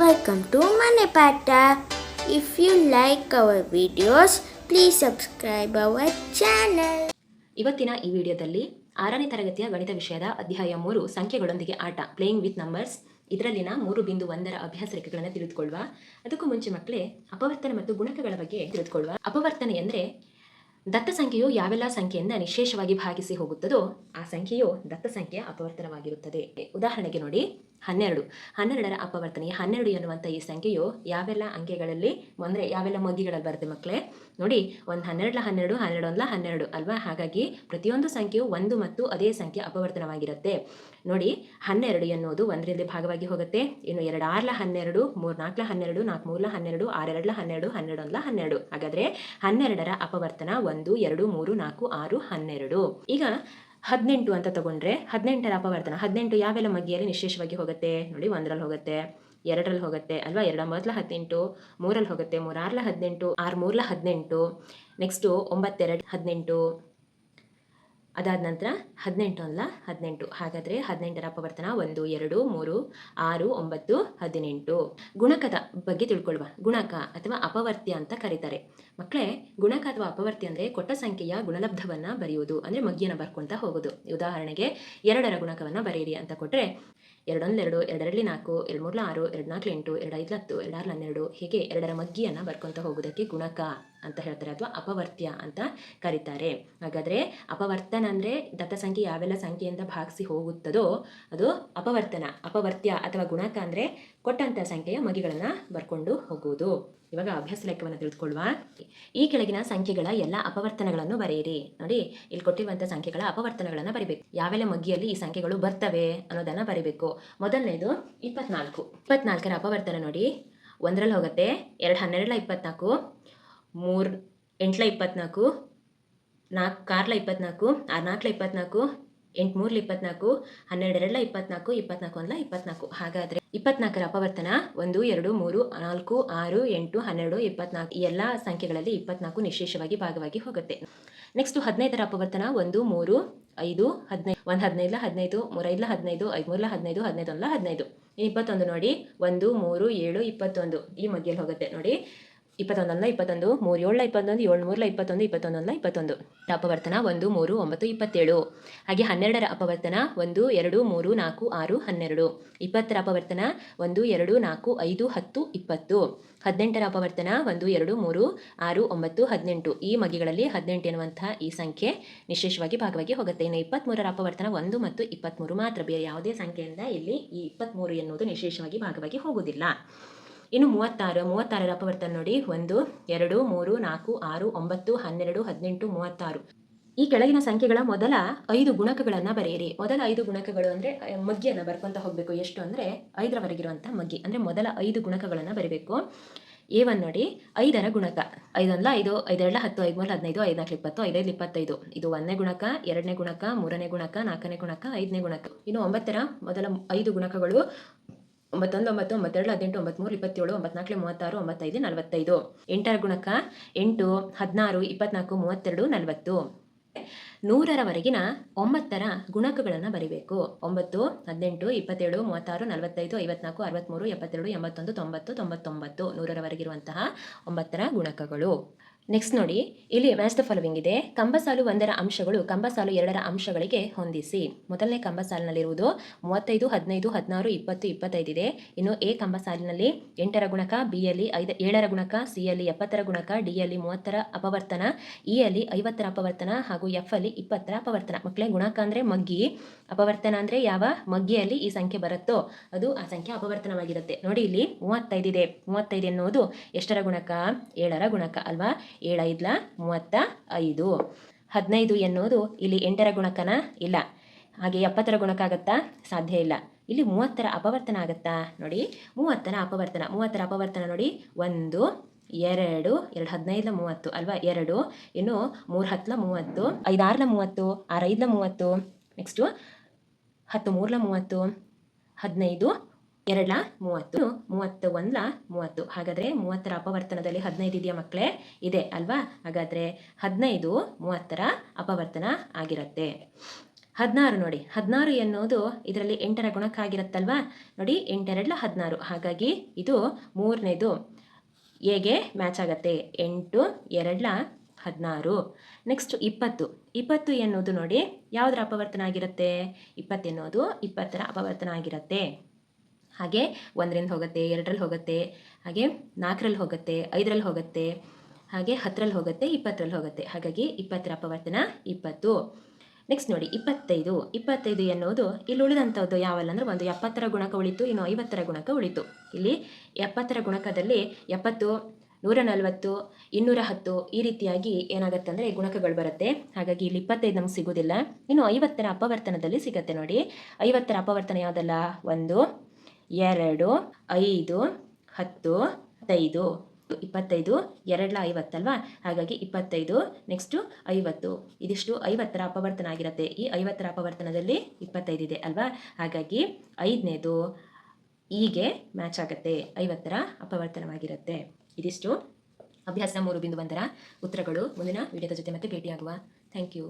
Welcome to Mane Pata. If you like our videos, please subscribe our channel. ಇವತ್ತಿನ ಈ ವಿಡಿಯೋದಲ್ಲಿ ಆರನೇ ತರಗತಿಯ ಗಣಿತ ವಿಷಯದ ಅಧ್ಯಾಯ ಮೂರು ಸಂಖ್ಯೆಗಳೊಂದಿಗೆ ಆಟ ಪ್ಲೇಯಿಂಗ್ ವಿತ್ ನಂಬರ್ಸ್ ಇದರಲ್ಲಿನ ಮೂರು ಬಿಂದು ಒಂದರ ಅಭ್ಯಾಸ ರೇಖೆಗಳನ್ನು ತಿಳಿದುಕೊಳ್ಳುವ. ಅದಕ್ಕೂ ಮುಂಚೆ ಮಕ್ಕಳೇ ಅಪವರ್ತನೆ ಮತ್ತು ಗುಣಕಗಳ ಬಗ್ಗೆ ತಿಳಿದುಕೊಳ್ಳುವ. ಅಪವರ್ತನೆ ಎಂದರೆ ದತ್ತ ಸಂಖ್ಯೆಯು ಯಾವೆಲ್ಲ ಸಂಖ್ಯೆಯಿಂದ ನಿಶೇಷವಾಗಿ ಭಾಗಿಸಿ ಹೋಗುತ್ತದೋ ಆ ಸಂಖ್ಯೆಯು ದತ್ತ ಸಂಖ್ಯೆಯ ಅಪವರ್ತನವಾಗಿರುತ್ತದೆ. ಉದಾಹರಣೆಗೆ ನೋಡಿ. ಹನ್ನೆರಡು. ಹನ್ನೆರಡರ ಅಪವರ್ತನೆ, ಹನ್ನೆರಡು ಎನ್ನುವಂಥ ಈ ಸಂಖ್ಯೆಯು ಯಾವೆಲ್ಲ ಅಂಕೆಗಳಲ್ಲಿ ಅಂದರೆ ಯಾವೆಲ್ಲ ಮಗ್ಗಿಗಳಲ್ಲಿ ಬರುತ್ತೆ ಮಕ್ಕಳೇ ನೋಡಿ, ಒಂದು ಹನ್ನೆರಡಲ ಹನ್ನೆರಡು ಹನ್ನೆರಡು ಒಂದಲ ಹನ್ನೆರಡು ಅಲ್ವಾ? ಹಾಗಾಗಿ ಪ್ರತಿಯೊಂದು ಸಂಖ್ಯೆಯು ಒಂದು ಮತ್ತು ಅದೇ ಸಂಖ್ಯೆ ಅಪವರ್ತನವಾಗಿರುತ್ತೆ. ನೋಡಿ, ಹನ್ನೆರಡು ಎನ್ನುವುದು ಒಂದರಲ್ಲಿ ಭಾಗವಾಗಿ ಹೋಗುತ್ತೆ. ಇನ್ನು ಎರಡು ಆರ್ಲ ಹನ್ನೆರಡು ಮೂರು ನಾಲ್ಕಲ ಹನ್ನೆರಡು ನಾಲ್ಕು ಮೂರ್ಲ ಹನ್ನೆರಡು, ಆರೆರಡ್ಲ ಹನ್ನೆರಡು, ಹನ್ನೆರಡೊಂದಲ ಹನ್ನೆರಡು. ಹಾಗಾದರೆ ಹನ್ನೆರಡರ ಅಪವರ್ತನ ಒಂದು, ಎರಡು, ಮೂರು, ನಾಲ್ಕು, ಆರು, ಹನ್ನೆರಡು. ಈಗ ಹದಿನೆಂಟು ಅಂತ ತಗೊಂಡ್ರೆ ಹದಿನೆಂಟರ ಅಪವರ್ತನ. ಹದಿನೆಂಟು ಯಾವೆಲ್ಲ ಮಗ್ಗಿಯಲ್ಲಿ ನಿಶೇಷವಾಗಿ ಹೋಗುತ್ತೆ? ನೋಡಿ, ಒಂದರಲ್ಲಿ ಹೋಗುತ್ತೆ, ಎರಡರಲ್ಲಿ ಹೋಗುತ್ತೆ, ಅಲ್ವಾ? ಎರಡ ಮೊದಲ ಹದಿನೆಂಟು ಮೂರಲ್ಲಿ ಹೋಗುತ್ತೆ, ಮೂರಾರ್ಲ ಹದಿನೆಂಟು ಆರು ಮೂರ್ಲ ಹದಿನೆಂಟು ನೆಕ್ಸ್ಟು ಒಂಬತ್ತೆರಡು ಹದಿನೆಂಟು. ಅದಾದ ನಂತರ ಹದಿನೆಂಟು ಅಲ್ಲ? ಹದಿನೆಂಟು. ಹಾಗಾದರೆ ಹದಿನೆಂಟರ ಅಪವರ್ತನ ಒಂದು, ಎರಡು, ಮೂರು, ಆರು, ಒಂಬತ್ತು, ಹದಿನೆಂಟು. ಗುಣಕದ ಬಗ್ಗೆ ತಿಳ್ಕೊಳ್ಳುವ ಗುಣಕ ಅಥವಾ ಅಪವರ್ತ್ಯ ಅಂತ ಕರೀತಾರೆ. ಮಕ್ಕಳೇ ಗುಣಕ ಅಥವಾ ಅಪವರ್ತ್ಯ ಅಂದರೆ ಕೊಟ್ಟ ಸಂಖ್ಯೆಯ ಗುಣಲಬ್ಧವನ್ನು ಬರೆಯುವುದು, ಅಂದರೆ ಮಗ್ಗಿಯನ್ನು ಬರ್ಕೊಳ್ತಾ ಹೋಗೋದು. ಉದಾಹರಣೆಗೆ, ಎರಡರ ಗುಣಕವನ್ನು ಬರೆಯಿರಿ ಅಂತ ಕೊಟ್ಟರೆ ಎರಡೊಂದು ಎರಡು ಎರಡರಲ್ಲಿ ನಾಲ್ಕು ಎರಡು ಮೂರ್ಲ ಆರು ಎರಡು ನಾಲ್ಕು ಎಂಟು ಎರಡು ಐದು ಹತ್ತು ಎರಡಾರು ಹನ್ನೆರಡು ಹೀಗೆ ಎರಡರ ಮಗ್ಗಿಯನ್ನು ಬರ್ಕೊತ ಹೋಗೋದಕ್ಕೆ ಗುಣಕ ಅಂತ ಹೇಳ್ತಾರೆ ಅಥವಾ ಅಪವರ್ತ್ಯ ಅಂತ ಕರೀತಾರೆ. ಹಾಗಾದರೆ ಅಪವರ್ತನ ಅಂದರೆ ದತ್ತ ಸಂಖ್ಯೆ ಯಾವೆಲ್ಲ ಸಂಖ್ಯೆಯಿಂದ ಭಾಗಿಸಿ ಹೋಗುತ್ತದೋ ಅದು ಅಪವರ್ತನ, ಅಪವರ್ತ್ಯ ಅಥವಾ ಗುಣಕ ಅಂದರೆ ಕೊಟ್ಟಂಥ ಸಂಖ್ಯೆಯ ಮಗಿಗಳನ್ನು ಬರ್ಕೊಂಡು ಹೋಗುವುದು. ಇವಾಗ ಅಭ್ಯಾಸ ಲೆಕ್ಕವನ್ನು ತಿಳಿದುಕೊಳ್ಳುವ. ಈ ಕೆಳಗಿನ ಸಂಖ್ಯೆಗಳ ಎಲ್ಲ ಅಪವರ್ತನಗಳನ್ನು ಬರೆಯಿರಿ. ನೋಡಿ, ಇಲ್ಲಿ ಕೊಟ್ಟಿರುವಂಥ ಸಂಖ್ಯೆಗಳ ಅಪವರ್ತನಗಳನ್ನು ಬರಿಬೇಕು. ಯಾವೆಲ್ಲ ಮಗ್ಗಿಯಲ್ಲಿ ಈ ಸಂಖ್ಯೆಗಳು ಬರ್ತವೆ ಅನ್ನೋದನ್ನು ಬರಿಬೇಕು. ಮೊದಲನೇದು ಇಪ್ಪತ್ನಾಲ್ಕು. ಇಪ್ಪತ್ನಾಲ್ಕರ ಅಪವರ್ತನ ನೋಡಿ. ಒಂದರಲ್ಲಿ ಹೋಗುತ್ತೆ. ಎರಡು ಹನ್ನೆರಡಲ ಇಪ್ಪತ್ನಾಲ್ಕು. ಮೂರು ಎಂಟ್ಲ ಇಪ್ಪತ್ನಾಲ್ಕು. ನಾಲ್ಕು ಕಾರ್ಲ ಇಪ್ಪತ್ನಾಲ್ಕು. ಆರು ನಾಲ್ಕಲ ಇಪ್ಪತ್ನಾಲ್ಕು. ಎಂಟು ಮೂರ್ಲ ಇಪ್ಪತ್ನಾಲ್ಕು. ಹನ್ನೆರಡು ಎರಡಲ ಇಪ್ಪತ್ನಾಲ್ಕು. ಇಪ್ಪತ್ನಾಲ್ಕು ಒಂದಲ ಇಪ್ಪತ್ನಾಲ್ಕು. ಹಾಗಾದರೆ ಇಪ್ಪತ್ನಾಲ್ಕರ ಅಪವರ್ತನ, ಒಂದು, ಎರಡು, ಮೂರು, ನಾಲ್ಕು, ಆರು, ಎಂಟು, ಹನ್ನೆರಡು, ಇಪ್ಪತ್ನಾಲ್ಕು, ಈ ಎಲ್ಲ ಸಂಖ್ಯೆಗಳಲ್ಲಿ ಇಪ್ಪತ್ನಾಲ್ಕು ನಿಶೇಷವಾಗಿ ಭಾಗವಾಗಿ ಹೋಗುತ್ತೆ. ನೆಕ್ಸ್ಟ್ ಹದಿನೈದರ ಅಪವರ್ತನ, ಒಂದು, ಮೂರು, ಐದು ಹದಿನೈದು ಒಂದು ಹದಿನೈದಲ ಹದಿನೈದು, ಮೂರೈದಲ ಹದಿನೈದು ಐದು ಮೂರಲ ಹದಿನೈದು ಹದಿನೈದು. ಅಲ್ಲ ಹದಿನೈದು ಇಪ್ಪತ್ತೊಂದು ನೋಡಿ, ಒಂದು, ಮೂರು, ಏಳು, ಇಪ್ಪತ್ತೊಂದು, ಈ ಮಧ್ಯೆಯಲ್ಲಿ ಹೋಗುತ್ತೆ ನೋಡಿ. ಇಪ್ಪತ್ತೊಂದಲ್ಲ ಇಪ್ಪತ್ತೊಂದು, ಮೂರು ಏಳ ಇಪ್ಪತ್ತೊಂದು ಏಳು ಮೂರಲ ಇಪ್ಪತ್ತೊಂದು ಇಪ್ಪತ್ತೊಂದಲ್ಲ ಇಪ್ಪತ್ತೊಂದು. ಅಪವರ್ತನ ಒಂದು, ಮೂರು, ಒಂಬತ್ತು, ಇಪ್ಪತ್ತೇಳು. ಹಾಗೆ ಹನ್ನೆರಡರ ಅಪವರ್ತನ ಒಂದು, ಎರಡು, ಮೂರು, ನಾಲ್ಕು, ಆರು, ಹನ್ನೆರಡು. ಇಪ್ಪತ್ತರ ಅಪವರ್ತನ ಒಂದು, ಎರಡು, ನಾಲ್ಕು, ಐದು, ಹತ್ತು, ಇಪ್ಪತ್ತು. ಹದಿನೆಂಟರ ಅಪವರ್ತನ ಒಂದು, ಎರಡು, ಮೂರು, ಆರು, ಒಂಬತ್ತು, ಹದಿನೆಂಟು. ಈ ಮಗಿಗಳಲ್ಲಿ ಹದಿನೆಂಟು ಎನ್ನುವಂತಹ ಈ ಸಂಖ್ಯೆ ನಿಶೇಷವಾಗಿ ಭಾಗವಾಗಿ ಹೋಗುತ್ತೆ. ಇನ್ನು ಇಪ್ಪತ್ತ್ಮೂರರ ಅಪವರ್ತನ ಒಂದು ಮತ್ತು ಇಪ್ಪತ್ತ್ಮೂರು ಮಾತ್ರ. ಬೇರೆ ಯಾವುದೇ ಸಂಖ್ಯೆಯಿಂದ ಇಲ್ಲಿ ಈ ಇಪ್ಪತ್ತ್ಮೂರು ಎನ್ನುವುದು ನಿಶೇಷವಾಗಿ ಭಾಗವಾಗಿ ಹೋಗುವುದಿಲ್ಲ. ಇನ್ನು ಮೂವತ್ತಾರು, ಮೂವತ್ತಾರರ ಅಪವರ್ತನ ನೋಡಿ. ಒಂದು, ಎರಡು, ಮೂರು, ನಾಲ್ಕು, ಆರು, ಒಂಬತ್ತು, ಹನ್ನೆರಡು, ಹದಿನೆಂಟು, ಮೂವತ್ತಾರು. ಈ ಕೆಳಗಿನ ಸಂಖ್ಯೆಗಳ ಮೊದಲ ಐದು ಗುಣಕಗಳನ್ನು ಬರೆಯಿರಿ. ಮೊದಲ ಐದು ಗುಣಕಗಳು ಅಂದರೆ ಮಗ್ಗಿಯನ್ನು ಬರ್ಕೊಂತ ಹೋಗಬೇಕು. ಎಷ್ಟು ಅಂದರೆ ಐದರವರೆಗಿರುವಂಥ ಮಗ್ಗಿ. ಅಂದರೆ ಮೊದಲ ಐದು ಗುಣಕಗಳನ್ನು ಬರೀಬೇಕು. ಎ ಒನ್ ನೋಡಿ. ಐದರ ಗುಣಕ. ಐದೊಂದಲ ಐದು ಐದೆರಡ ಹತ್ತು, ಐದು ಮೂರು ಹದಿನೈದು, ಐದು ಇಪ್ಪತ್ತು ಐದೈದು ಇಪ್ಪತ್ತೈದು. ಇದು ಒಂದನೇ ಗುಣಕ, ಎರಡನೇ ಗುಣಕ, ಮೂರನೇ ಗುಣಕ, ನಾಲ್ಕನೇ ಗುಣಕ, ಐದನೇ ಗುಣಕ. ಇನ್ನು ಒಂಬತ್ತರ ಮೊದಲ ಐದು ಗುಣಕಗಳು. ಒಂಬತ್ತೊಂದು, ಒಂಬತ್ತು, ಒಂಬತ್ತೆರಡು, ಹದಿನೆಂಟು ಒಂಬತ್ಮೂರು ಇಪ್ಪತ್ತೇಳು, ಒಂಬತ್ನಾಲ್ಕು, ಮೂವತ್ತಾರು, ಒಂಬತ್ತೈದು, ನಲವತ್ತೈದು. ಎಂಟರ ಗುಣಕ ಎಂಟು, ಹದಿನಾರು, ಇಪ್ಪತ್ನಾಲ್ಕು, ಮೂವತ್ತೆರಡು, ನಲವತ್ತು. ನೂರರವರೆಗಿನ ಒಂಬತ್ತರ ಗುಣಕಗಳನ್ನು ಬರಿಬೇಕು. ಒಂಬತ್ತು, ಹದಿನೆಂಟು, ಇಪ್ಪತ್ತೇಳು, ಮೂವತ್ತಾರು, ನಲವತ್ತೈದು, ಐವತ್ನಾಲ್ಕು, ಅರವತ್ತ್ಮೂರು, ಎಪ್ಪತ್ತೆರಡು, ಎಂಬತ್ತೊಂದು, ತೊಂಬತ್ತು, ತೊಂಬತ್ತೊಂಬತ್ತು. ನೂರರವರೆಗಿರುವಂತಹ ಒಂಬತ್ತರ ಗುಣಕಗಳು. ನೆಕ್ಸ್ಟ್ ನೋಡಿ, ಇಲ್ಲಿ ಮ್ಯಾಚ್ ದ ಫಾಲೋವಿಂಗ್ ಇದೆ. ಕಂಬಸಾಲು ಒಂದರ ಅಂಶಗಳು, ಕಂಬಸಾಲು ಎರಡರ ಅಂಶಗಳಿಗೆ ಹೊಂದಿಸಿ. ಮೊದಲನೇ ಕಂಬ ಸಾಲಿನಲ್ಲಿರುವುದು ಮೂವತ್ತೈದು, ಹದಿನೈದು, ಹದಿನಾರು, ಇಪ್ಪತ್ತು, ಇಪ್ಪತ್ತೈದು ಇದೆ. ಇನ್ನು ಎ ಕಂಬ ಸಾಲಿನಲ್ಲಿ ಎಂಟರ ಗುಣಕ, ಬಿ ಐದ, ಏಳರ ಗುಣಕ, ಸಿ ಯಲ್ಲಿ ಎಪ್ಪತ್ತರ ಗುಣಕ, ಡಿ ಯಲ್ಲಿ ಮೂವತ್ತರ ಅಪವರ್ತನ ಇಯಲ್ಲಿ ಯಲ್ಲಿ ಐವತ್ತರ ಅಪವರ್ತನ ಹಾಗೂ ಎಫ್ ಅಲ್ಲಿ ಇಪ್ಪತ್ತರ ಅಪವರ್ತನ. ಮಕ್ಕಳೇ, ಗುಣಕ ಅಂದರೆ ಮಗ್ಗಿ. ಅಪವರ್ತನ ಅಂದರೆ ಯಾವ? ಮಗ್ಗಿಯಲ್ಲಿ ಈ ಸಂಖ್ಯೆ ಬರುತ್ತೋ ಅದು ಆ ಸಂಖ್ಯೆ ಅಪವರ್ತನವಾಗಿರುತ್ತೆ. ನೋಡಿ ಇಲ್ಲಿ ಮೂವತ್ತೈದಿದೆ ಮೂವತ್ತೈದು ಎನ್ನುವುದು ಎಷ್ಟರ ಗುಣಕ? ಏಳರ ಗುಣಕ ಅಲ್ವಾ? ಏಳೈದ್ಲ ಮೂವತ್ತ ಐದು ಹದಿನೈದು ಎನ್ನುವುದು ಇಲ್ಲಿ ಎಂಟರ ಗುಣಕನ ಇಲ್ಲ. ಹಾಗೆ ಎಪ್ಪತ್ತರ ಗುಣಕ ಆಗುತ್ತಾ? ಸಾಧ್ಯ ಇಲ್ಲ. ಇಲ್ಲಿ ಮೂವತ್ತರ ಅಪವರ್ತನ ಆಗತ್ತಾ? ನೋಡಿ, ಮೂವತ್ತರ ಅಪವರ್ತನ. ಮೂವತ್ತರ ಅಪವರ್ತನ ನೋಡಿ, ಒಂದು, ಎರಡು ಎರಡು ಹದಿನೈದಲ ಮೂವತ್ತು ಅಲ್ವಾ? ಎರಡು, ಇನ್ನು ಮೂರು ಹತ್ತಲ ಮೂವತ್ತು, ಐದಾರ್ಲ ಮೂವತ್ತು, ಆರೈದಲ ಮೂವತ್ತು, ನೆಕ್ಸ್ಟು ಹತ್ತು ಮೂರ್ಲ ಮೂವತ್ತು, ಹದಿನೈದು ಎರಡ್ಲ, ಮೂವತ್ತು ಮೂವತ್ತು ಒಂದ್ಲ, ಮೂವತ್ತು. ಹಾಗಾದರೆ ಮೂವತ್ತರ ಅಪವರ್ತನದಲ್ಲಿ ಹದಿನೈದು ಇದೆಯಾ ಮಕ್ಕಳೇ ಇದೆ ಅಲ್ವಾ? ಹಾಗಾದರೆ ಹದಿನೈದು ಮೂವತ್ತರ ಅಪವರ್ತನ ಆಗಿರುತ್ತೆ. ಹದಿನಾರು ನೋಡಿ. ಹದಿನಾರು ಎನ್ನುವುದು ಇದರಲ್ಲಿ ಎಂಟರ ಗುಣಕ ಆಗಿರುತ್ತಲ್ವಾ ನೋಡಿ, ಎಂಟೆರಡ್ಲ ಹದಿನಾರು. ಹಾಗಾಗಿ ಇದು ಮೂರನೇದು. ಎಗೆ ಮ್ಯಾಚ್ ಆಗತ್ತೆ? ಎಂಟು, ಎರಡ್ಲ ಹದಿನಾರು. ನೆಕ್ಸ್ಟ್ ಇಪ್ಪತ್ತು. ಇಪ್ಪತ್ತು ಎನ್ನುವುದು ನೋಡಿ ಯಾವುದರ ಅಪವರ್ತನ ಆಗಿರುತ್ತೆ? ಇಪ್ಪತ್ತೆನ್ನೋದು ಇಪ್ಪತ್ತರ ಅಪವರ್ತನ ಆಗಿರುತ್ತೆ. ಹಾಗೆ ಒಂದರಿಂದ ಹೋಗುತ್ತೆ, ಎರಡರಲ್ಲಿ ಹೋಗುತ್ತೆ, ಹಾಗೆ ನಾಲ್ಕರಲ್ಲಿ ಹೋಗುತ್ತೆ, ಐದರಲ್ಲಿ ಹೋಗುತ್ತೆ, ಹಾಗೆ ಹತ್ತರಲ್ಲಿ ಹೋಗುತ್ತೆ, ಇಪ್ಪತ್ತರಲ್ಲಿ ಹೋಗುತ್ತೆ. ಹಾಗಾಗಿ ಇಪ್ಪತ್ತರ ಅಪವರ್ತನ ಇಪ್ಪತ್ತು. ನೆಕ್ಸ್ಟ್ ನೋಡಿ, ಇಪ್ಪತ್ತೈದು. ಇಪ್ಪತ್ತೈದು ಎನ್ನುವುದು ಇಲ್ಲಿ ಉಳಿದಂಥದ್ದು ಯಾವಲ್ಲ ಅಂದರೆ ಒಂದು ಎಪ್ಪತ್ತರ ಗುಣಕ ಉಳಿತು, ಇನ್ನು ಐವತ್ತರ ಗುಣಕ ಉಳಿತು. ಇಲ್ಲಿ ಎಪ್ಪತ್ತರ ಗುಣಕದಲ್ಲಿ ಎಪ್ಪತ್ತು, ನೂರ ನಲವತ್ತು, ಇನ್ನೂರ ಹತ್ತು ಈ ರೀತಿಯಾಗಿ ಏನಾಗುತ್ತೆ ಅಂದರೆ ಗುಣಕಗಳು ಬರುತ್ತೆ. ಹಾಗಾಗಿ ಇಲ್ಲಿ ಇಪ್ಪತ್ತೈದು ನಮ್ಗೆ ಸಿಗೋದಿಲ್ಲ ಇನ್ನು ಐವತ್ತರ ಅಪವರ್ತನದಲ್ಲಿ ಸಿಗುತ್ತೆ ನೋಡಿ. ಐವತ್ತರ ಅಪವರ್ತನ ಯಾವುದಲ್ಲ? ಒಂದು ಎರಡು, ಐದು, ಹತ್ತು ಐದು ಇಪ್ಪತ್ತೈದು ಎರಡ್ಲ ಐವತ್ತಲ್ವಾ ಹಾಗಾಗಿ ಇಪ್ಪತ್ತೈದು ನೆಕ್ಸ್ಟು ಐವತ್ತು. ಇದಿಷ್ಟು ಐವತ್ತರ ಅಪವರ್ತನ ಆಗಿರುತ್ತೆ. ಈ ಐವತ್ತರ ಅಪವರ್ತನದಲ್ಲಿ ಇಪ್ಪತ್ತೈದು ಇದೆ ಅಲ್ವಾ? ಹಾಗಾಗಿ ಐದನೇದು ಹೀಗೆ ಮ್ಯಾಚ್ ಆಗುತ್ತೆ. ಐವತ್ತರ ಅಪವರ್ತನವಾಗಿರುತ್ತೆ. ಇದಿಷ್ಟು ಅಭ್ಯಾಸ ಮೂರು ಬಿಂದು ಒಂದರ ಉತ್ತರಗಳು. ಮುಂದಿನ ವಿಡಿಯೋದ ಜೊತೆ ಮತ್ತೆ ಭೇಟಿಯಾಗುವ. Thank you